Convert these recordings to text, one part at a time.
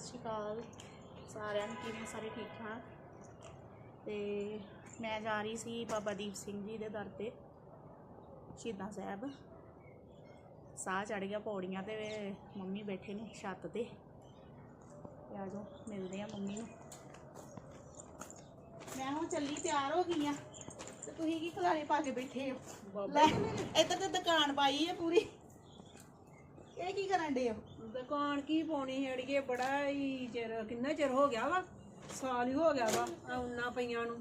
ਸ਼੍ਰੀ ਅਕਾਲ ਸਾਰਿਆਂ ਨੂੰ ਕਿਵੇਂ ਸਾਰੇ ਠੀਕ ਠਾਕ? ਤੇ ਮੈਂ ਜਾ ਰਹੀ ਸੀ ਬਾਬਾ ਦੀਪ ਸਿੰਘ ਜੀ ਦੇ ਦਰ ਤੇ ਸ਼ਹੀਦਾਂ ਸਾਹਿਬ। ਸਾਹ ਚੜ ਗਿਆ ਪੌੜੀਆਂ ਤੇ ਮੰਮੀ ਬੈਠੇ ਨੇ ਛੱਤ ਤੇ। ਆ ਜਾਓ ਮਿਲਦੇ ਆ ਮੰਮੀ ਨੂੰ। ਮੈਂ ਹੁਣ ਚੱਲੀ ਤਿਆਰ ਹੋ ਗਈ ਆ। ਤੇ ਤੁਸੀਂ ਕੀ ਖਲਾਰੇ ਪਾ ਕੇ ਬੈਠੇ ਹੋ? ਲੈ ਇੱਧਰ ਤੇ ਦੁਕਾਨ ਪਾਈ ਹੈ ਪੂਰੀ। ਇਹ ਕੀ ਕਰਨ ਦੇ ਹੋ? ਦੁਕਾਨ ਕੀ ਪਾਉਣੀ ਹੈ ਅੜੀਏ ਬੜਾ ਹੀ ਚਿਰ ਕਿੰਨਾ ਚਿਰ ਹੋ ਗਿਆ ਵਾ? ਸਾਲ ਹੀ ਹੋ ਗਿਆ ਵਾ ਆ ਉਨਾ ਪਈਆਂ ਨੂੰ।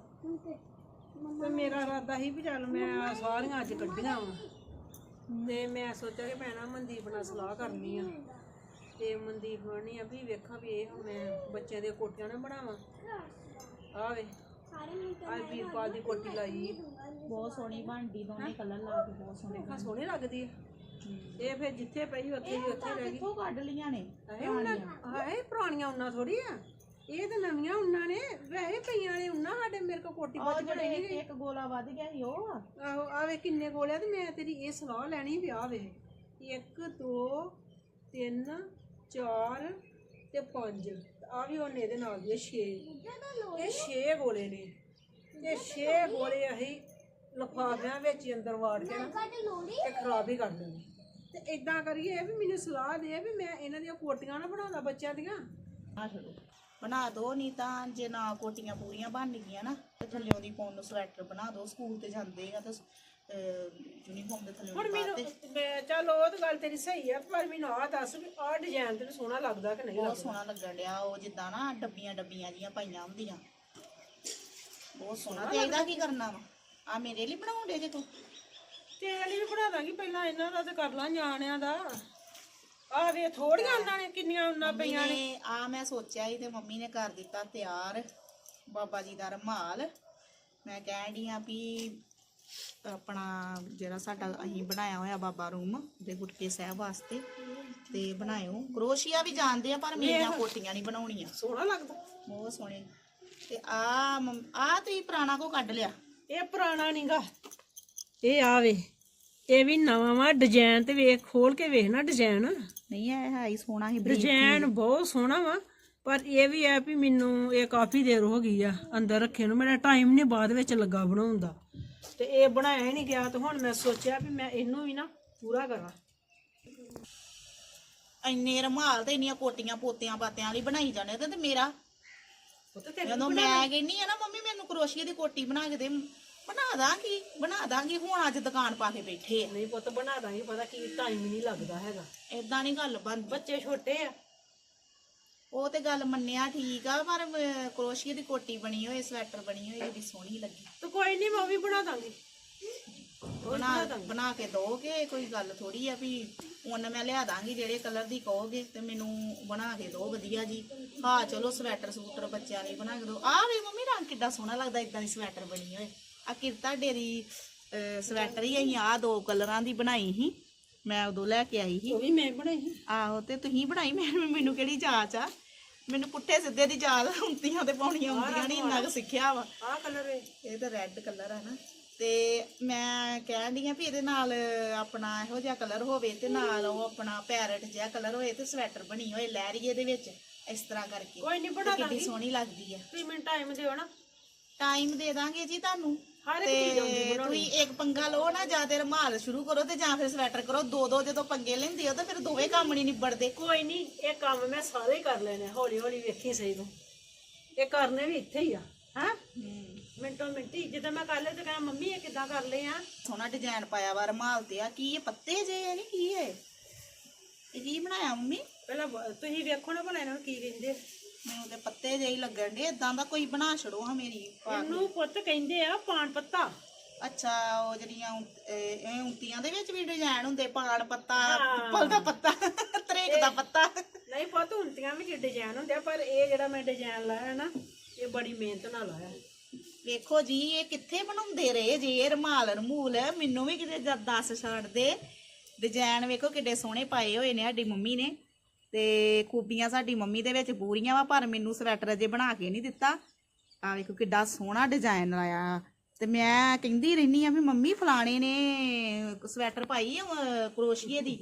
ਤੇ ਮੇਰਾ ਇਰਾਦਾ ਸੀ ਵੀ ਚੱਲ ਮੈਂ ਸਾਰੀਆਂ ਅੱਜ ਕੱਢੀਆਂ ਵਾ। ਤੇ ਮੈਂ ਸੋਚਿਆ ਕਿ ਭੈਣਾ ਮਨਦੀਪ ਨਾਲ ਸਲਾਹ ਕਰਨੀ ਆ। ਤੇ ਮਨਦੀਪ ਬਣਨੀ ਆ ਵੀ ਵੇਖਾਂ ਵੀ ਇਹ ਹੁਣ ਮੈਂ ਬੱਚਿਆਂ ਦੀਆਂ ਕੋਟੀਆਂ ਨਾ ਬਣਾਵਾਂ। ਆ ਵੇ ਆ ਵੀਰਪਾਲ ਦੀ ਕੋਟੀ ਲਾਈ। ਬਹੁਤ ਸੋਹਣੀ ਬਣਦੀ ਦੋਨੇ ਕਲਰ ਲਾ ਕੇ ਬਹੁਤ ਸੋਹਣੀ ਵੇਖਾਂ ਸੋਹਣੀ ਲੱਗਦੀ ਹੈ ਇਹ ਫਿਰ ਜਿੱਥੇ ਪਈ ਉੱਥੇ ਹੀ ਉੱਥੇ ਰਹਿ ਗਈ। ਕਿੱਥੋਂ ਕੱਢ ਲੀਆਂ ਨੇ? ਇਹ ਉਹਨਾਂ ਹਾਏ ਪੁਰਾਣੀਆਂ ਉਹਨਾਂ ਥੋੜੀ ਆ। ਇਹ ਤਾਂ ਨਵੀਆਂ ਉਹਨਾਂ ਨੇ। ਵੈਸੇ ਪਈਆਂ ਨੇ ਉਹਨਾਂ ਸਾਡੇ ਮੇਰੇ ਕੋ ਕੋਟੀ ਉਹ ਪੱਜ ਜਿਹੜੇ ਬਣੀ ਇੱਕ ਗੋਲਾ ਵੱਧ ਗਿਆ ਸੀ ਉਹ ਆ। ਆਹੋ ਆਵੇ ਕਿੰਨੇ ਕੋਲਿਆ ਤੇ ਮੈਂ ਤੇਰੀ ਇਹ ਸਲਾਹ ਲੈਣੀ ਵਿਆਹ ਵੇ 1 2 3 4 ਤੇ 5 ਆ ਵੀ ਉਹਨੇ ਇਹਦੇ ਨਾਲ ਦੇ 6 ਇਹ 6 ਗੋਲੇ ਨੇ। ਤੇ 6 ਗੋਲੇ ਅਸੀਂ ਲਫਾਫਿਆਂ ਵਿੱਚ ਅੰਦਰ ਵਾੜ ਕੇ ਤੇ ਖਰਾਬ ਹੀ ਕਰ ਲੈਣੇ ਤੇ ਇਦਾਂ ਕਰੀਏ ਵੀ ਮੈਨੂੰ ਸਲਾਹ ਦੇ ਵੀ ਮੈਂ ਇਹਨਾਂ ਦੀਆਂ ਕੋਟੀਆਂ ਨਾ ਬਣਾਉਂਦਾ ਬੱਚਿਆਂ ਦੀਆਂ। ਆ ਛੱਡੋ। ਬਣਾ ਦੋ ਨਹੀਂ ਤਾਂ ਜੇ ਨਾ ਕੋਟੀਆਂ ਪੂਰੀਆਂ ਬਣ ਗਈਆਂ ਨਾ ਤੇ ਥੱਲਿਓਂ ਦੀ ਪਾਉਣ ਨੂੰ ਸਵੈਟਰ ਬਣਾ ਦੋ ਸਕੂਲ ਤੇ ਜਾਂਦੇ ਆ ਤਾਂ ਯੂਨੀਫਾਰਮ ਦੇ ਥੱਲੇ ਹੁਣ ਮੈਨੂੰ ਮੈਂ ਚੱਲ ਉਹ ਤਾਂ ਗੱਲ ਤੇਰੀ ਸਹੀ ਆ ਪਰ ਮੈਨੂੰ ਆਹ ਦੱਸ ਵੀ ਆਹ ਡਿਜ਼ਾਈਨ ਤੈਨੂੰ ਸੋਹਣਾ ਲੱਗਦਾ ਕਿ ਨਹੀਂ ਬਹੁਤ ਲੱਗਦਾ? ਸੋਹਣਾ ਲੱਗਣ ਡਿਆ ਉਹ ਜਿੱਦਾਂ ਨਾ ਡੱਬੀਆਂ ਡੱਬੀਆਂ ਜੀਆਂ ਪਾਈਆਂ ਹੁੰਦੀਆਂ। ਬਹੁਤ ਸੋਹਣਾ। ਤੇ ਇਹਦਾ ਕੀ ਕਰਨਾ ਵਾ? ਆ ਮੇਰੇ ਲਈ ਬਣਾਉਂਦੇ ਜੇ ਤੂੰ? ਤੇਰੇ ਲਈ ਵੀ ਬਣਾ ਦਾਂਗੀ ਪਹਿਲਾਂ ਇਹਨਾਂ ਦਾ ਤੇ ਕਰ ਲਾਂ ਨਿਆਣਿਆਂ ਦਾ। ਆ ਵੇ ਥੋੜੀਆਂ ਉਹਨਾਂ ਨੇ ਕਿੰਨੀਆਂ ਉਹਨਾਂ ਪਈਆਂ ਨੇ। ਨੇ ਆ ਮੈਂ ਸੋਚਿਆ ਸੀ ਤੇ ਮੰਮੀ ਨੇ ਕਰ ਦਿੱਤਾ ਤਿਆਰ ਬਾਬਾ ਜੀ ਦਾ ਰਮਾਲ। ਮੈਂ ਕਹਿਣ ਡਈ ਆ ਵੀ ਆਪਣਾ ਜਿਹੜਾ ਸਾਡਾ ਅਸੀਂ ਬਣਾਇਆ ਹੋਇਆ ਬਾਬਾ ਰੂਮ ਦੇ ਗੁਟਕੇ ਸਾਹਿਬ ਵਾਸਤੇ ਤੇ ਬਣਾਇਓ। ਕਰੋਸ਼ੀਆ ਵੀ ਜਾਣਦੇ ਆ ਪਰ ਮੇਰੀਆਂ ਕੋਟੀਆਂ ਨਹੀਂ ਬਣਾਉਣੀਆਂ। ਸੋਹਣਾ ਲੱਗਦਾ। ਬਹੁਤ ਸੋਹਣੇ। ਤੇ ਆ ਆ ਤੇ ਪੁਰਾਣਾ ਕੋ ਕੱਢ ਲਿਆ? ਇਹ ਪੁਰਾਣਾ ਨਹੀਂਗਾ ਇਹ ਆ ਵੇ। ਇਹ ਵੀ ਨਵਾਂ ਵਾ ਡਿਜ਼ਾਈਨ ਤੇ ਵੇਖ ਖੋਲ ਕੇ ਵੇਖ ਨਾ ਡਿਜ਼ਾਈਨ ਨਹੀਂ ਇਹ ਹੈ ਹੀ ਸੋਹਣਾ ਹੀ ਬਰੀਕ। ਡਿਜ਼ਾਈਨ ਬਹੁਤ ਸੋਹਣਾ ਵਾ ਪਰ ਇਹ ਵੀ ਹੈ ਵੀ ਮੈਨੂੰ ਇਹ ਕਾਫੀ ਦੇਰ ਹੋ ਗਈ ਆ ਅੰਦਰ ਰੱਖੇ ਨੂੰ ਮੇਰਾ ਟਾਈਮ ਨਹੀਂ ਬਾਅਦ ਵਿੱਚ ਲੱਗਾ ਬਣਾਉਣ ਦਾ। ਤੇ ਇਹ ਬਣਾਇਆ ਹੀ ਨਹੀਂ ਗਿਆ ਤੇ ਹੁਣ ਮੈਂ ਸੋਚਿਆ ਵੀ ਮੈਂ ਇਹਨੂੰ ਵੀ ਨਾ ਪੂਰਾ ਕਰਾਂ। ਇੰਨੇ ਰਮਾਲ ਤੇ ਇੰਨੀਆਂ ਕੋਟੀਆਂ ਪੋਤਿਆਂ ਬਾਤਿਆਂ ਵਾਲੀ ਬਣਾਈ ਜਾਣੇ ਤੇ ਤੇ ਮੇਰਾ। ਉਹ ਤੇ ਤੇਰੇ ਜਦੋਂ ਮੈਂ ਕਹਿੰਨੀ ਆ ਨਾ ਮੰਮੀ ਮੈਨੂੰ ਕਰੋਸ਼ੀਏ ਦੀ ਕੋਟੀ ਬਣਾ ਕੇ ਦੇ। ਬਣਾ ਦਾਂਗੀ ਬਣਾ ਦਾਂਗੀ ਹੁਣ ਅੱਜ ਦੁਕਾਨ ਪਾ ਕੇ ਬੈਠੇ ਆ। ਨਹੀਂ ਪੁੱਤ ਬਣਾ ਦਾਂਗੀ ਪਤਾ ਕੀ ਟਾਈਮ ਨਹੀਂ ਲੱਗਦਾ ਹੈਗਾ। ਏਦਾਂ ਨਹੀਂ ਗੱਲ ਬਣਦੀ ਬੱਚੇ ਛੋਟੇ ਆ। ਉਹ ਤੇ ਗੱਲ ਮੰਨਿਆ ਠੀਕ ਆ ਪਰ ਕਰੋਸ਼ੀਏ ਦੀ ਕੋਟੀ ਬਣੀ ਹੋਏ ਸਵੈਟਰ ਬਣੀ ਹੋਈ ਇਹਦੀ ਸੋਹਣੀ ਲੱਗੀ। ਤੇ ਕੋਈ ਨਹੀਂ ਮੈਂ ਉਹ ਵੀ ਬਣਾ ਦਾਂਗੀ। ਬਣਾ ਬਣਾ ਕੇ ਦੋਗੇ ਕੋਈ ਗੱਲ ਥੋੜੀ ਆ ਵੀ ਉਹਨ ਮੈਂ ਲਿਆ ਦਾਂਗੀ ਜਿਹੜੇ ਕਲਰ ਦੀ ਕਹੋਗੇ ਤੇ ਮੈਨੂੰ ਬਣਾ ਕੇ ਦੋ ਵਧੀਆ ਜੀ। ਹਾਂ ਚਲੋ ਸਵੈਟਰ ਸੂਟਰ ਬੱਚਿਆਂ ਲਈ ਬਣਾ ਕੇ ਦੋ। ਆਹ ਵੇ ਮੰਮੀ ਰੰਗ ਕਿੱਡਾ ਸੋਹਣਾ ਲੱਗਦਾ ਇਦਾਂ ਦੀ ਸਵੈਟਰ ਬਣੀ ਹੋਏ। ਆ ਕਿਰਤਾ ਡੇਰੀ ਸਵੈਟਰ ਹੀ ਅਸੀਂ ਆ ਦੋ ਕਲਰਾਂ ਦੀ ਬਣਾਈ ਸੀ। ਮੈਂ ਉਦੋਂ ਲੈ ਕੇ ਆਈ ਸੀ। ਉਹ ਵੀ ਮੈਂ ਬਣਾਈ ਸੀ। ਆਹੋ ਤੇ ਤੁਸੀਂ ਬਣਾਈ? ਮੈਂ ਮੈਨੂੰ ਕਿਹੜੀ ਜਾਚ ਆ? ਮੈਨੂੰ ਪੁੱਠੇ ਸਿੱਧੇ ਦੀ ਜਾਚ ਹੁੰਦੀਆਂ ਤੇ ਪਾਉਣੀਆਂ ਹੁੰਦੀਆਂ ਨਹੀਂ ਇੰਨਾ ਕੁ ਸਿੱਖਿਆ ਵਾ। ਆਹ ਕਲਰ ਇਹ ਤਾਂ ਰੈੱਡ ਕਲਰ ਹੈ ਨਾ। ਤੇ ਮੈਂ ਕਹਿਣ ਡਈ ਆ ਵੀ ਇਹਦੇ ਨਾਲ ਆਪਣਾ ਇਹੋ ਜਿਹਾ ਕਲਰ ਹੋਵੇ ਤੇ ਨਾਲ ਉਹ ਆਪਣਾ ਪੈਰਟ ਜਿਹਾ ਕਲਰ ਹੋਏ ਤੇ ਸਵੈਟਰ ਬਣੀ ਹੋਏ ਲਹਿਰੀਏ ਦੇ ਵਿੱਚ ਇਸ ਤਰ੍ਹਾਂ ਕਰਕੇ। ਕੋਈ ਨਹੀਂ ਬਣਾ ਦਾਂਗੀ। ਸੋਹਣੀ ਲੱਗਦੀ ਆ। ਤੁਸੀਂ ਮੈਨੂੰ ਟਾਈਮ ਦਿਓ ਨਾ। ਟਾਈਮ ਦੇ ਦਾਂਗੇ ਜੀ ਤੁਹਾਨੂੰ। ਹਰ ਇੱਕ ਚੀਜ਼ ਆਉਂਦੀ ਤੇ ਤੁਸੀਂ ਇੱਕ ਪੰਗਾ ਲਓ ਨਾ ਜਾਂ ਤੇ ਰਮਾਲ ਸ਼ੁਰੂ ਕਰੋ ਤੇ ਜਾਂ ਫਿਰ ਸਵੈਟਰ ਕਰੋ। ਦੋ ਦੋ ਜਦੋਂ ਪੰਗੇ ਲੈਂਦੇ ਹੋ ਤਾਂ ਫਿਰ ਦੋਵੇਂ ਕੰਮ ਨਹੀਂ ਨਿਬੜਦੇ। ਕੋਈ ਨਹੀਂ ਇਹ ਕੰਮ ਮੈਂ ਸਾਰੇ ਹੀ ਕਰ ਲੈਣੇ ਹੌਲੀ ਹੌਲੀ ਵੇਖੀ ਸਹੀ ਤੂੰ। ਇਹ ਕਰਨੇ ਵੀ ਇੱਥੇ ਹੀ ਆ ਹਾਂ? ਮਿੰਟੋ ਮਿੰਟੀ ਜਦੋਂ ਮੈਂ ਕਰ ਲਏ ਤੇ ਕਹਿੰਦਾ ਮੰਮੀ ਇਹ ਕਿੱਦਾਂ ਕਰ ਲਏ ਆ? ਸੋਹਣਾ ਡਿਜ਼ਾਈਨ ਪਾਇਆ ਵਾ ਰਮਾਲ ਤੇ ਆ। ਕੀ ਇਹ ਪੱਤੇ ਜੇ ਆ ਕਿ ਕੀ ਹੈ ਇਹ ਕੀ ਬਣਾਇਆ ਮੰਮੀ? ਪਹਿਲਾਂ ਤੁਸੀਂ ਵੇਖੋ ਨਾ ਭਲਾ ਇਹਨਾਂ ਨੂੰ ਕੀ ਕਹਿੰਦੇ ਮੈਨੂੰ ਤੇ ਪੱਤੇ ਜਿਹੇ ਹੀ ਲੱਗਣ ਦੇ ਇਦਾਂ ਦਾ ਕੋਈ ਬਣਾ ਛੜੋ ਹਾਂ ਮੇਰੀ ਪਾ ਕੇ। ਇਹਨੂੰ ਪੁੱਤ ਕਹਿੰਦੇ ਆ ਪਾਨ ਪੱਤਾ। ਅੱਛਾ ਉਹ ਜਿਹੜੀਆਂ ਉਂ- ਇਹ ਇਹ ਉਂਤੀਆਂ ਦੇ ਵਿੱਚ ਵੀ ਡਿਜ਼ਾਈਨ ਹੁੰਦੇ ਪਾਣ ਪੱਤਾ ਪਿੱਪਲ ਦਾ ਪੱਤਾ ਤਰੇਕ ਦਾ ਪੱਤਾ। ਨਹੀਂ ਪੁੱਤ ਹੁੰਦੀਆਂ ਵੀ ਡਿਜ਼ਾਈਨ ਹੁੰਦੇ ਆ ਪਰ ਇਹ ਜਿਹੜਾ ਮੈਂ ਡਿਜ਼ਾਈਨ ਲਾਇਆ ਨਾ ਇਹ ਬੜੀ ਮਿਹਨਤ ਨਾਲ ਲਾਇਆ। ਵੇਖੋ ਜੀ ਇਹ ਕਿੱਥੇ ਬਣਾਉਂਦੇ ਰਹੇ ਜੇ ਇਹ ਰਮਾਲ ਰਮੂਲ ਮੈਨੂੰ ਵੀ ਕਿਤੇ ਜਦ ਦੱਸ ਛੱਡ ਦੇ ਡਿਜ਼ਾਈਨ ਵੇਖੋ ਕਿੱਡੇ ਸੋਹਣੇ ਪਾਏ ਹੋਏ ਨੇ ਸਾਡੀ ਮੰਮੀ ਨੇ। ਤੇ ਖੂਬੀਆਂ ਸਾਡੀ ਮੰਮੀ ਦੇ ਵਿੱਚ ਪੂਰੀਆਂ ਵਾ, ਪਰ ਮੈਨੂੰ ਸਵੈਟਰ ਅਜੇ ਬਣਾ ਕੇ ਨਹੀਂ ਦਿੱਤਾ। ਆ ਵੇਖੋ ਕਿੱਡਾ ਸੋਹਣਾ ਡਿਜ਼ਾਈਨ ਆਇਆ ਤੇ ਮੈਂ ਕਹਿੰਦੀ ਰਹਿਨੀ ਆ ਵੀ ਮੰਮੀ ਫਲਾਣੇ ਨੇ ਸਵੈਟਰ ਪਾਈ ਕਰੋਸ਼ੀਏ ਦੀ,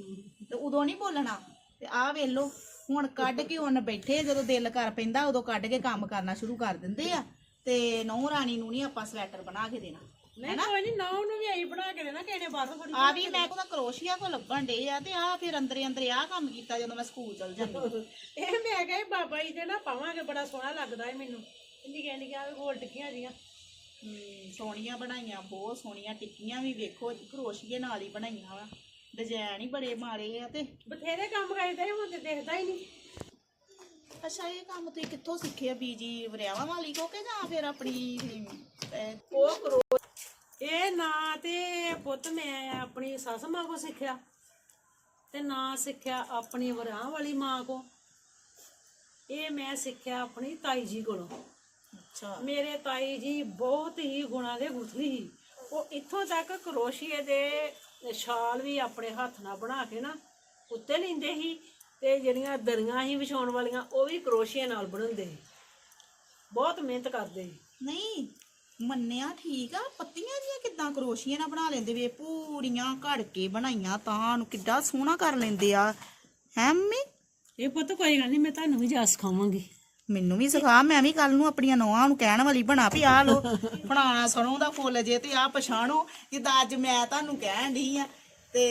ਤੇ ਉਦੋਂ ਨਹੀਂ ਬੋਲਣਾ। ਤੇ ਆਹ ਵੇਖ ਲਓ, ਹੁਣ ਕੱਢ ਕੇ ਉਹਨ ਬੈਠੇ, ਜਦੋਂ ਦਿਲ ਕਰ ਪੈਂਦਾ, ਉਦੋਂ ਕੱਢ ਕੇ ਕੰਮ ਕਰਨਾ ਸ਼ੁਰੂ ਕਰ ਦਿੰਦੇ ਆ। ਤੇ ਨੌ ਰਾਣੀ ਨੂੰ ਨਹੀਂ ਆਪਾਂ ਸਵੈਟਰ ਬਣਾ ਕੇ ਦੇਣਾ। ਨਹੀਂ ਕੋਈ ਨਹੀਂ ਨਾ ਉਹਨੂੰ ਵੀ ਆਈ ਬਣਾ ਕੇ ਦੇਣਾ ਕਿਸੇ ਨੇ ਬਾਹਰੋਂ ਥੋੜੀ ਆ ਵੀ ਮੈਂ ਕੋਲ ਕਰੋਸ਼ੀਆ ਕੋ ਲੱਭਣ ਡੇ ਆ ਤੇ ਆ ਫਿਰ ਅੰਦਰੇ ਅੰਦਰੇ ਆ ਕੰਮ ਕੀਤਾ ਜਦੋਂ ਮੈਂ ਸਕੂਲ ਚਲ ਜਾਂਦੀ ਇਹ ਮੈਂ ਕਹੇ ਬਾਬਾ ਜੀ ਦੇ ਨਾ ਪਾਵਾਂਗੇ ਬੜਾ ਸੋਹਣਾ ਲੱਗਦਾ ਹੈ ਮੈਨੂੰ। ਇੰਨੀ ਕਹਿੰਦੀ ਕਿ ਗੋਲ ਟਿੱਕੀਆਂ ਜੀਆਂ ਹਮ, ਸੋਹਣੀਆਂ ਬਣਾਈਆਂ ਬਹੁਤ ਸੋਹਣੀਆਂ ਟਿੱਕੀਆਂ ਵੀ ਵੇਖੋ ਕਰੋਸ਼ੀਏ ਨਾਲ ਹੀ ਬਣਾਈਆਂ ਵਾ। ਡਿਜ਼ਾਈਨ ਹੀ ਬੜੇ ਮਾਰੇ ਆ ਤੇ। ਬਥੇਰੇ ਕੰਮ ਕਰਦੇ ਹੁਣ ਤੇ ਦੇਖਦਾ ਹੀ ਨਹੀਂ। ਅੱਛਾ ਇਹ ਕੰਮ ਤੁਸੀਂ ਕਿੱਥੋਂ ਸਿੱਖਿਆ ਬੀਜੀ ਵਰਿਆਵਾਂ ਵਾਲੀ ਕੋ ਕਿ ਜਾਂ ਫਿਰ ਆਪਣੀ ਅਹ, ਉਹ ਕਰੋ ਇਹ ਨਾ ਤੇ ਪੁੱਤ ਮੈਂ ਆਪਣੀ ਸੱਸ ਮਾਂ ਕੋ ਸਿੱਖਿਆ ਤੇ ਨਾ ਸਿੱਖਿਆ ਆਪਣੀ ਵਰਾਂ ਵਾਲੀ ਮਾਂ ਕੋ। ਇਹ ਮੈਂ ਸਿੱਖਿਆ ਆਪਣੀ ਤਾਈ ਜੀ ਕੋਲੋਂ। ਅੱਛਾ। ਮੇਰੇ ਤਾਈ ਜੀ ਬਹੁਤ ਹੀ ਗੁਣਾਂ ਦੇ ਗੁਥਲੀ ਸੀ। ਉਹ ਇੱਥੋਂ ਤੱਕ ਕਰੋਸ਼ੀਏ ਦੇ ਸ਼ਾਲ ਵੀ ਆਪਣੇ ਹੱਥ ਨਾਲ ਬਣਾ ਕੇ ਨਾ ਉੱਤੇ ਲੈਂਦੇ ਸੀ ਤੇ ਜਿਹੜੀਆਂ ਦਰੀਆਂ ਸੀ ਵਿਛਾਉਣ ਵਾਲੀਆਂ ਉਹ ਵੀ ਕਰੋਸ਼ੀਏ ਨਾਲ ਬਣਾਉਂਦੇ ਸੀ। ਬਹੁਤ ਮਿਹਨਤ ਕਰਦੇ ਸੀ। ਨਹੀਂ ਮੰਨਿਆ ਠੀਕ ਆ ਪੱਤੀਆਂ ਜੀਆਂ ਕਿੱਦਾਂ ਕਰੋਸ਼ੀਏ ਨਾਲ ਬਣਾ ਲੈਂਦੇ ਵੇ ਪੂਰੀਆਂ ਘੜ ਕੇ ਬਣਾਈਆਂ ਤਾਂ ਨੂੰ ਕਿੱਡਾ ਸੋਹਣਾ ਕਰ ਲੈਂਦੇ ਆ। ਹੈ ਮੰਮੀ? ਇਹ ਪੁੱਤ ਕੋਈ ਗੱਲ ਨਹੀਂ ਮੈਂ ਤੁਹਾਨੂੰ ਵੀ ਜਾ ਸਿਖਾਵਾਂਗੀ। ਮੈਨੂੰ ਵੀ ਸਿਖਾ ਮੈਂ ਵੀ ਕੱਲ ਨੂੰ ਆਪਣੀਆਂ ਨੌਆਂ ਨੂੰ ਕਹਿਣ ਵਾਲੀ ਬਣਾ ਵੀ ਆ ਲੋ ਬਣਾਣਾ ਸਰੋਂ ਦਾ ਫੁੱਲ ਜੇ ਤੇ ਆ ਪਛਾਣੋ ਜਿੱਦਾਂ ਅੱਜ ਮੈਂ ਤੁਹਾਨੂੰ ਕਹਿਣ ਢੀ ਆ ਤੇ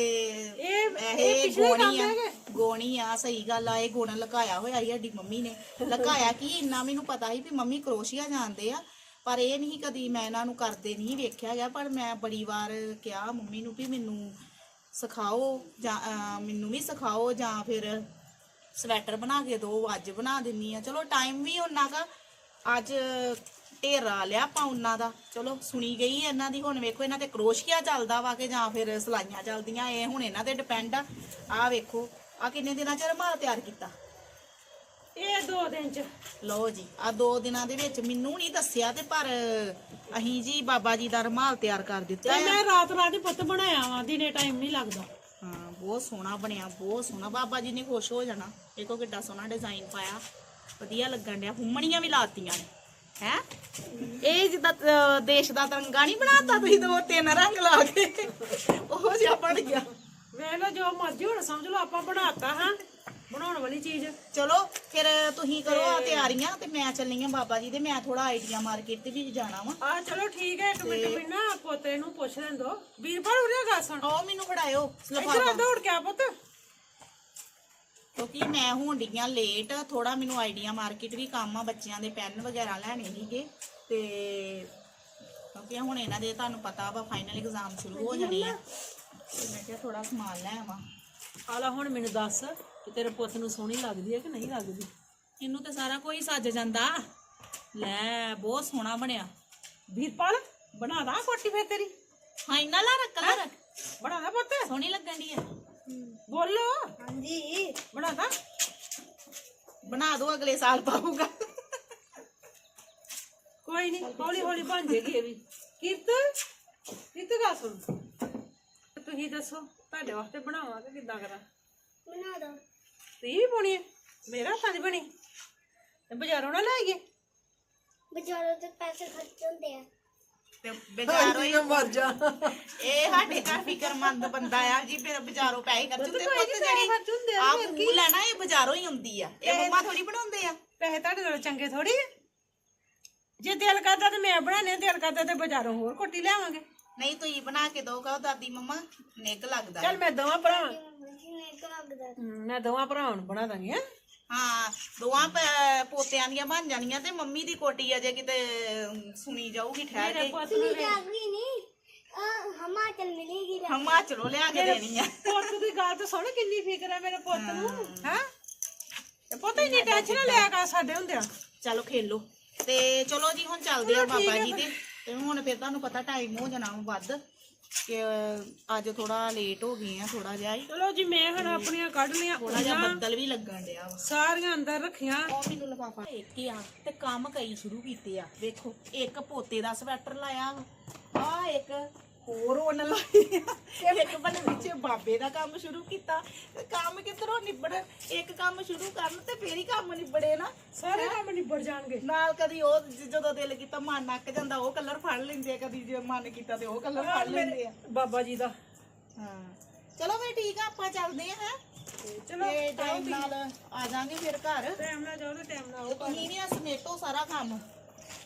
ਇਹ ਇਹ ਗੋਣੀ ਆ ਗੋਣੀ ਆ ਸਹੀ ਗੱਲ ਆ ਇਹ ਗੁਣ ਲਕਾਇਆ ਹੋਇਆ ਸੀ ਸਾਡੀ ਮੰਮੀ ਨੇ। ਲਕਾਇਆ ਕੀ ਇੰਨਾ ਮੈਨੂੰ ਪਤਾ ਸੀ ਵੀ ਮੰਮੀ ਕਰੋਸ਼ੀਆ ਜਾਣਦੇ ਆ ਪਰ ਇਹ ਨਹੀਂ ਕਦੀ ਮੈਂ ਇਹਨਾਂ ਨੂੰ ਕਰਦੇ ਨਹੀਂ ਵੇਖਿਆ ਗਿਆ, ਪਰ ਮੈਂ ਬੜੀ ਵਾਰ ਕਿਹਾ ਮੰਮੀ ਨੂੰ ਵੀ ਮੈਨੂੰ ਸਿਖਾਓ ਜਾਂ ਮੈਨੂੰ ਵੀ ਸਿਖਾਓ ਜਾਂ ਫਿਰ ਸਵੈਟਰ ਬਣਾ ਕੇ ਦਿਓ ਅੱਜ ਬਣਾ ਦਿੰਨੀ ਆ। ਚਲੋ ਟਾਈਮ ਵੀ ਉਹਨਾਂ ਦਾ ਅੱਜ ਢੇਰਾ ਲਿਆ ਆਪਾਂ ਉਹਨਾਂ ਦਾ। ਚਲੋ ਸੁਣੀ ਗਈ ਇਹਨਾਂ ਦੀ, ਹੁਣ ਵੇਖੋ ਇਹਨਾਂ ਤੇ ਕਰੋਸ਼ੀਆ ਚੱਲਦਾ ਵਾ ਕਿ ਜਾਂ ਫਿਰ ਸਲਾਈਆਂ ਚੱਲਦੀਆਂ, ਇਹ ਹੁਣ ਇਹਨਾਂ ਤੇ ਡਿਪੈਂਡ ਆ। ਆਹ ਵੇਖੋ ਆ ਕਿੰਨੇ ਦਿਨਾਂ ਚ ਰਮਾਲ ਤਿਆਰ ਕੀਤਾ? ਇਹ ਦੋ ਦਿਨ ਚ। ਲਓ ਜੀ ਆ ਦੋ ਦਿਨਾਂ ਦੇ ਵਿੱਚ ਮੈਨੂੰ ਨਹੀਂ ਦੱਸਿਆ ਤੇ ਪਰ ਅਹੀਂ ਜੀ ਬਾਬਾ ਜੀ ਦਾ ਰਮਾਲ ਤਿਆਰ ਕਰ ਦਿੱਤਾ ਤੇ ਮੈਂ ਰਾਤ ਰਾਤ ਹੀ ਪੁੱਤ ਬਣਾਇਆ ਵਾ ਦਿਨੇ ਟਾਈਮ ਨਹੀਂ ਲੱਗਦਾ। ਹਾਂ ਬਹੁਤ ਸੋਹਣਾ ਬਣਿਆ ਬਹੁਤ ਸੋਹਣਾ। ਬਾਬਾ ਜੀ ਨੇ ਖੁਸ਼ ਹੋ ਜਾਣਾ। ਦੇਖੋ ਕਿੱਡਾ ਸੋਹਣਾ ਡਿਜ਼ਾਈਨ ਪਾਇਆ। ਵਧੀਆ ਲੱਗਣ ਡਿਆ। ਹੁਮਣੀਆਂ ਵੀ ਲਾਤੀਆਂ ਨੇ। ਹੈ? ਇਹ ਜਿੱਦਾਂ ਦੇਸ਼ ਦਾ ਤਿਰੰਗਾ ਨਹੀਂ ਬਣਾਤਾ ਤੁਸੀਂ ਦੋ ਤਿੰਨ ਰੰਗ ਲਾ ਕੇ। ਉਹ ਜਿਹਾ ਬਣ ਗਿਆ। ਵੇਖ ਲਓ ਜੋ ਮਰਜ਼ੀ ਹੁਣ ਸਮਝ ਲਓ ਆਪਾਂ ਬਣਾਤਾ ਹਾਂ? ਬਣਾਉਣ ਵਾਲੀ ਚੀਜ਼। ਚਲੋ ਤੁਸੀਂ ਕਰੋ ਆ ਤਿਆਰੀਆਂ ਤੇ ਮੈਂ ਚੱਲੀ ਆ ਬਾਬਾ ਜੀ ਦੇ ਮੈਂ ਥੋੜਾ ਆਈਡੀਆ ਮਾਰਕੀਟ ਤੇ ਵੀ ਜਾਣਾ ਵਾ। ਆ ਚਲੋ ਠੀਕ ਹੈ ਇੱਕ ਮਿੰਟ ਬਿਨਾ ਪੋਤੇ ਨੂੰ ਪੁੱਛ ਲੈਣ ਦੋ ਵੀਰਪਾਲ ਉਰੇ ਗਾ ਸੁਣ। ਆਓ ਮੈਨੂੰ ਫੜਾਇਓ ਇੱਧਰ ਲਫਾਫਾ। ਦੌੜ ਕੇ ਆ ਪੁੱਤ? ਕਿਉਂਕਿ ਮੈਂ ਹੋਣ ਡੀਆਂ ਲੇਟ ਥੋੜਾ ਮੈਨੂੰ ਆਈਡੀਆ ਮਾਰਕੀਟ ਵੀ ਕੰਮ ਆ ਬੱਚਿਆਂ ਦੇ ਪੈਨ ਵਗੈਰਾ ਲੈਣੇ ਸੀਗੇ। ਤੇ ਕਿਉਂਕਿ ਹੁਣ ਇਹਨਾਂ ਦੇ ਤੁਹਾਨੂੰ ਪਤਾ ਵਾ ਫਾਈਨਲ ਐਗਜ਼ਾਮ ਸ਼ੁਰੂ ਹੋ ਜਾਣੇ ਆ। ਤੇ ਮੈਂ ਕਿਹਾ ਥੋੜਾ ਸਮਾਨ ਲੈ ਆਵਾਂ। ਆਲਾ ਹੁਣ ਮੈਨੂੰ ਦੱਸ ਕਿ ਤੇਰੇ ਪੁੱਤ ਨੂੰ ਸੋਹਣੀ ਲੱਗਦੀ ਹੈ ਕਿ ਨਹੀਂ ਲੱਗਦੀ? ਇਹਨੂੰ ਤੇ ਸਾਰਾ ਕੋਈ ਸੱਜ ਜਾਂਦਾ। ਲੈ ਬਹੁਤ ਸੋਹਣਾ ਬਣਿਆ। ਵੀਰਪਾਲ ਬਣਾ ਦਾਂ ਕੋਟੀ ਫੇਰ ਤੇਰੀ? ਫਾਈਨਲ ਆ ਕਲਰ ਬਣਾ ਦਾ ਪੁੱਤ? ਸੋਹਣੀ ਲੱਗਣ ਦੀ ਆ। ਬੋਲੋ। ਹਾਂਜੀ। ਬਣਾ ਦਾਂ। ਬਣਾ ਦੋ ਅਗਲੇ ਸਾਲ ਪਾਊਗਾ। ਕੋਈ ਨਹੀਂ ਹੌਲੀ ਹੌਲੀ ਬਣ ਜੇਗੀ ਇਹ ਵੀ। ਕੀਰਤ ਕੀਰਤ ਗਾ ਸੁਣ। ਤੁਸੀਂ ਦੱਸੋ ਤੁਹਾਡੇ ਵਾਸਤੇ ਬਣਾਵਾਂ ਕਿ ਕਿੱਦਾਂ ਕਰਾਂ? ਬਣਾ ਦੋ। ਪਾਉਣੀ ਹੈ ਮੇਰਾ ਹੱਥਾਂ ਦੀ ਬਣੀ। ਤੇ ਬਾਜ਼ਾਰੋਂ ਨਾ ਲੈ ਆਈਏ। ਬਾਜ਼ਾਰੋਂ ਤੇ ਪੈਸੇ ਖਰਚ ਹੁੰਦੇ ਆ। ਤੇ ਬਾਜ਼ਾਰੋਂ ਹੀ ਮਰ ਜਾ। ਇਹ ਸਾਡੇ ਘਰ ਫਿਕਰਮੰਦ ਬੰਦਾ ਆ ਜੀ ਫਿਰ ਬਾਜ਼ਾਰੋਂ ਪੈਸੇ ਪੁੱਤ ਖਰਚ ਹੁੰਦੇ ਜਿਹੜੀ ਆ, ਆ ਫੂਲ ਨਾ ਇਹ ਬਾਜ਼ਾਰੋਂ ਹੀ ਆਉਂਦੀ ਆ। ਇਹ ਮੰਮਾ ਥੋੜੀ ਬਣਾਉਂਦੇ ਆ। ਪੈਸੇ ਤੁਹਾਡੇ ਨਾਲ ਚੰਗੇ ਥੋੜੀ ਜੇ ਦਿਲ ਕਰਦਾ ਤੇ ਮੈਂ ਬਣਾਣੇ ਦਿਲ ਕਰਦਾ ਤੇ ਬਾਜ਼ਾਰੋਂ ਹੋਰ ਕੋਟੀ ਲਿਆਵਾਂਗੇ। ਨਹੀਂ ਤੁਸੀਂ ਬਣਾ ਕੇ ਦੋ ਕਹੋ ਦਾਦੀ ਮੰਮਾ ਨਿੱਘ ਲੱਗਦਾ। ਚੱਲ ਮੈਂ ਦੋਵਾਂ ਭਰਾਵਾਂ ਲੱਗਦਾ। ਹਮ, ਮੈਂ ਦੋਵਾਂ ਭਰਾਵਾਂ ਨੂੰ ਬਣਾ ਦਾਂਗੀ ਹਾਂ। ਹਾਂ ਦੋਵਾਂ ਪ- ਪੋਤਿਆਂ ਦੀਆਂ ਬਣ ਜਾਣੀਆਂ ਤੇ ਮੰਮੀ ਦੀ ਕੋਟੀ ਅਜੇ ਕਿਤੇ ਅਮ, ਸੁਣੀ ਜਾਊਗੀ ਠਹਿਰ ਕੇ। ਪੁੱਤ ਨੂੰ ਜਾਗਰੀ ਨਹੀਂ ਆ ਹਿਮਾਚਲ ਮਿਲੇਗੀ ਲੈ। ਹਮਾ ਚਲੋ ਲਿਆ ਕੇ ਦੇਣੀ ਆ। ਪੁੱਤ ਦੀ ਗੱਲ ਤਾਂ ਸੁਣ ਕਿੰਨੀ ਫਿਕਰ ਹੈ ਮੇਰੇ ਪੁੱਤ ਨੂੰ। ਹਾਂ। ਤੇ ਪੁੱਤ ਇੰਨੀ ਟੈਨਸ਼ਨ ਨਾ ਲਿਆ ਕਰ ਸਾਡੇ ਹੁੰਦਿਆਂ। ਚਲੋ ਖੇਲੋ। ਤੇ ਚਲੋ ਜੀ ਹੁਣ ਚੱਲਦੇ ਆ ਬਾਬਾ ਜੀ ਦੇ ਤੇ। ਹੁਣ ਫਿਰ ਤੁਹਾਨੂੰ ਪਤਾ ਟਾਈਮ ਹੋ ਜਾਣਾ ਵਾ ਵੱਧ। ਕਿ ਅੱਜ ਥੋੜਾ ਲੇਟ ਹੋ ਗਏ ਆ ਥੋੜਾ ਜਿਹਾ ਹੀ। ਚਲੋ ਜੀ ਮੈਂ ਹੁਣ ਆਪਣੀਆਂ ਕੱਢ ਲਿਆ ਥੋੜਾ ਜਿਹਾ ਬੱਦਲ ਵੀ ਲੱਗਣ ਡਿਆ ਵਾ। ਸਾਰੀਆਂ ਅੰਦਰ ਰੱਖੀਆਂ। ਉਹ ਮੈਨੂੰ ਲਫਾਫਾ ਇੱਕ ਆ ਤੇ ਕੰਮ ਕਈ ਸ਼ੁਰੂ ਕੀਤੇ ਆ। ਵੇਖੋ ਇੱਕ ਪੋਤੇ ਦਾ ਸਵੈਟਰ ਲਾਇਆ ਆ ਇੱਕ ਹੋਰ ਉਹਨ ਲਾਈ। ਇੱਕ ਬਣੇ ਵਿੱਚ ਬਾਬੇ ਦਾ ਕੰਮ ਸ਼ੁਰੂ ਕੀਤਾ ਤੇ ਕੰਮ ਕਿੱਧਰੋਂ ਨਿਬੜ ਇੱਕ ਕੰਮ ਸ਼ੁਰੂ ਕਰਨ ਤੇ ਫੇਰ ਹੀ ਕੰਮ ਨਿਬੜੇ ਨਾ। ਸਾਰੇ ਕੰਮ ਨਿਬੜ ਜਾਣਗੇ। ਨਾਲ ਕਦੀ ਉਹ ਜਦੋਂ ਦਿਲ ਕੀਤਾ ਮਨ ਨੱਕ ਜਾਂਦਾ ਉਹ ਕਲਰ ਫੜ ਲੈਂਦੇ ਆ। ਕਦੀ ਜੇ ਮਨ ਕੀਤਾ ਤੇ ਉਹ ਕਲਰ ਫੜ ਲੈਂਦੇ ਆ। ਬਾਬਾ ਜੀ ਦਾ। ਹਾਂ। ਚਲੋ ਫੇਰ ਠੀਕ ਆ ਆਪਾਂ ਚੱਲਦੇ ਆ ਹੈ? ਚਲੋ ਟਾਈਮ ਨਾਲ ਆ ਜਾਾਂਗੇ ਫਿਰ ਘਰ। ਟਾਈਮ ਨਾਲ ਜਾਓ ਤੇ ਟਾਈਮ ਨਾਲ ਆਓ। ਤੁਸੀਂ ਵੀ ਆ ਸਮੇਟੋ ਸਾਰਾ ਕੰਮ।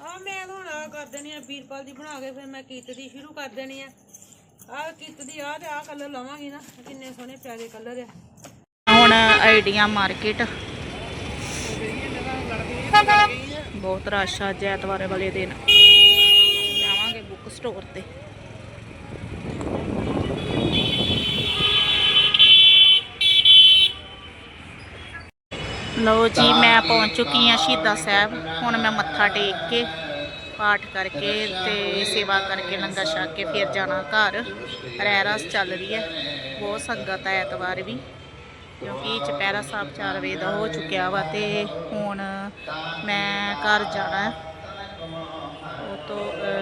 ਆ ਮੈਂ ਤਾਂ ਹੁਣ ਆ ਕਰ ਦੇਣੀ ਆ ਵੀਰਪਾਲ ਦੀ ਬਣਾ ਕੇ ਫਿਰ ਮੈਂ ਕੀਤ ਦੀ ਸ਼ੁਰੂ ਕਰ ਦੇਣੀ ਆ। ਆ ਕੀਤ ਦੀ ਆ ਤੇ ਆ ਕਲਰ ਲਵਾਂਗੀ ਨਾ, ਕਿੰਨੇ ਸੋਹਣੇ ਪਿਆਰੇ ਕਲਰ ਆ। ਹੁਣ ਆਈਡੀਆ ਮਾਰਕੀਟ। ਬਹੁਤ ਰਸ਼ ਆ ਅੱਜ ਐਤਵਾਰ ਵਾਲੇ ਦਿਨ। ਜਾਵਾਂਗੇ ਬੁੱਕ ਸਟੋਰ ਤੇ। ਲਓ ਜੀ ਮੈਂ ਪਹੁੰਚ ਚੁੱਕੀ ਹਾਂ ਸ਼ਹੀਦਾਂ ਸਾਹਿਬ। ਹੁਣ ਮੈਂ ਮੱਥਾ ਟੇਕ ਕੇ ਪਾਠ ਕਰਕੇ ਤੇ ਸੇਵਾ ਕਰਕੇ ਲੰਗਰ ਛਕ ਕੇ ਫਿਰ ਜਾਣਾ ਘਰ। ਰਹਿਰਸ ਚੱਲ ਰਹੀ ਹੈ। ਬਹੁਤ ਸੰਗਤ ਹੈ ਐਤਵਾਰ ਵੀ ਕਿਉਂਕਿ ਚੁਪਹਿਰਾ ਸਾਹਿਬ 4 ਵਜੇ ਦਾ ਹੋ ਚੁੱਕਿਆ ਵਾ ਤੇ ਹੁਣ ਮੈਂ ਘਰ ਜਾਣਾ ਉਹ ਤੋਂ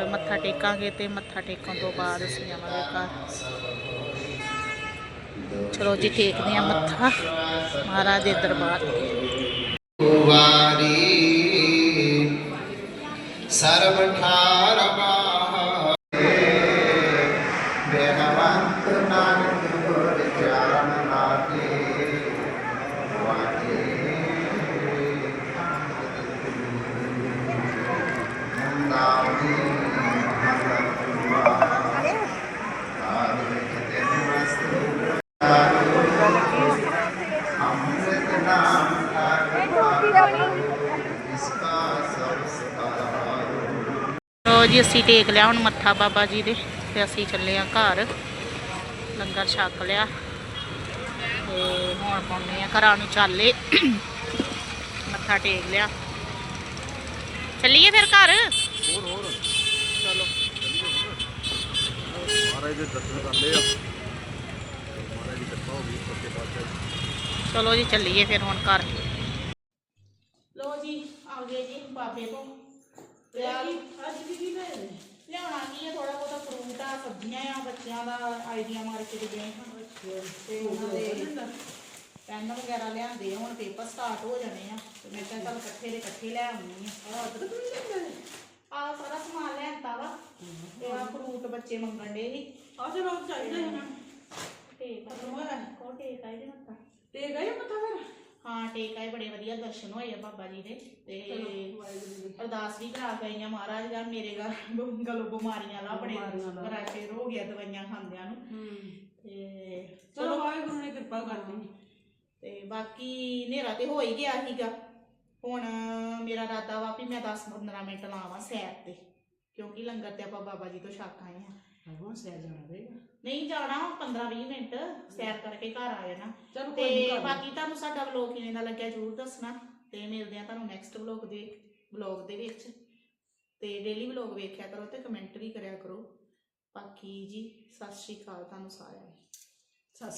ਮੱਥਾ ਟੇਕਾਂਗੇ ਤੇ ਮੱਥਾ ਟੇਕਣ ਤੋਂ ਬਾਅਦ ਅਸੀਂ ਜਾਵਾਂਗੇ ਘਰ। ਚਲੋ ਜੀ ਟੇਕਦੇ ਆ ਮੱਥਾ ਮਹਾਰਾਜ ਦੇ ਦਰਬਾਰ ਵਾਰੀ। ਸਰਬ ਠਾਰ ਬਾਹ ਬੇਨਵੰਤ ਨਾਨਕ ਲੋ ਜੀ ਅਸੀਂ ਟੇਕ ਲਿਆ ਹੁਣ ਮੱਥਾ ਬਾਬਾ ਜੀ ਦੇ ਤੇ ਅਸੀਂ ਚੱਲੇ ਆ ਘਰ। ਲੰਗਰ ਛਕ ਲਿਆ ਤੇ ਹੁਣ ਪਾਉਂਦੇ ਆ ਘਰਾਂ ਨੂੰ ਚਾਲੇ। ਮੱਥਾ ਟੇਕ ਲਿਆ। ਚੱਲੀਏ ਫਿਰ ਘਰ? ਚਲੋ। ਮਹਾਰਾਜ ਦੇ ਦਰਸ਼ਨ ਕਰ ਲਏ ਆ। ਮਹਾਰਾਜ ਦੀ ਕਿਰਪਾ ਹੋ ਗਈ ਸੱਚੇ ਪਾਤਸ਼ਾਹ ਚਲੋ ਜੀ ਚੱਲੀਏ ਫਿਰ ਹੁਣ ਘਰ। ਲੋ ਜੀ ਆ ਗਏ ਜੀ ਬਾਬੇ ਤੋਂ। ਅੱਜ ਕੀ ਕੀ ਲੈ ਲਿਆਉਣਾ ਕੀ ਹੈ ਥੋੜਾ ਬਹੁਤਾ ਫਰੂਟ ਆ ਸਬਜ਼ੀਆਂ ਆ ਬੱਚਿਆਂ ਦਾ ਆਈਡੀਆ ਮਾਰਕੀਟ ਗਏ ਹਾਂ। ਤੇ ਉਹਨਾਂ ਦੇ ਪੈਨ ਵਗੈਰਾ ਲਿਆਂਦੇ ਆ ਹੁਣ ਪੇਪਰ ਸਟਾਰਟ ਹੋ ਜਾਣੇ ਆ। ਤੇ ਮੈਂ ਕਿਹਾ ਚੱਲ ਇਕੱਠੇ ਦੇ ਇਕੱਠੇ ਲੈ ਆਉਂਦੀ ਆ। ਆ ਸਾਰਾ ਸਮਾਨ ਲਿਆਂਦਾ ਵਾ। ਤੇ ਆ ਫਰੂਟ ਬੱਚੇ ਮੰਗਣ ਦੇ ਸੀ। ਆ ਚਲੋ ਚਾਹੀਦਾ ਹੈ ਨਾ। ਟੇਕ ਆ ਕੋ ਟੇਕ ਆ ਇਹਦੇ ਮੱਥਾ ਤੇ। ਗਏ ਮੱਥਾ ਫਿਰ? ਹਾਂ ਟੇਕ ਆਏ ਬੜੇ ਵਧੀਆ ਦਰਸ਼ਨ ਹੋਏ ਆ ਬਾਬਾ ਜੀ ਦੇ। ਤੇ ਅਰਦਾਸ ਵੀ ਕਰਾ ਕੇ ਆਈਆਂ ਮਹਾਰਾਜ ਦਾ ਮੇਰੇ ਘਰ ਗਲੋ ਬਿਮਾਰੀਆਂ ਲਾ ਬੜੇ ਬੜਾ ਚਿਰ ਹੋ ਗਿਆ ਦਵਾਈਆਂ ਖਾਂਦਿਆਂ ਨੂੰ। ਤੇ ਚਲੋ ਵਾਹਿਗੁਰੂ ਨੇ ਕਿਰਪਾ ਕਰਨੀ ਤੇ ਬਾਕੀ ਹਨੇਰਾ ਤੇ ਹੋ ਹੀ ਗਿਆ ਸੀਗਾ। ਹੁਣ ਮੇਰਾ ਇਰਾਦਾ ਵਾ ਵੀ ਮੈਂ 10-15 ਮਿੰਟ ਲਾਵਾਂ ਸੈਰ ਤੇ ਕਿਉਂਕਿ ਲੰਗਰ ਤੇ ਆਪਾਂ ਬਾਬਾ ਜੀ ਤੋਂ ਛੱਕ ਆਏ ਆ ਹਾਂ ਸਹਿ ਜਾਣਾ ਰਹੇਗਾ ਨਹੀਂ ਜਾਣਾ 15-20 ਮਿੰਟ ਸੈਰ ਕਰਕੇ ਘਰ ਆ ਜਾਣਾ। ਚਲੋ ਕੋਈ ਨੀ ਤੇ ਕਰ ਬਾਕੀ ਤੁਹਾਨੂੰ ਸਾਡਾ ਵਲੌਗ ਕਿਵੇਂ ਦਾ ਲੱਗਿਆ ਜਰੂਰ ਦੱਸਣਾ। ਤੇ ਮਿਲਦੇ ਆ ਤੁਹਾਨੂੰ ਨੈਕਸਟ ਵਲੌਗ ਦੇ ਵਲੌਗ ਦੇ ਵਿੱਚ। ਤੇ ਡੇਲੀ ਵਲੌਗ ਵੇਖਿਆ ਕਰੋ ਤੇ ਕਮੈਂਟ ਵੀ ਕਰਿਆ ਕਰੋ। ਬਾਕੀ ਜੀ ਸਤਿ ਸ਼੍ਰੀ ਅਕਾਲ ਤੁਹਾਨੂੰ ਸਾਰਿਆਂ ਨੂੰ। ਸਤਿ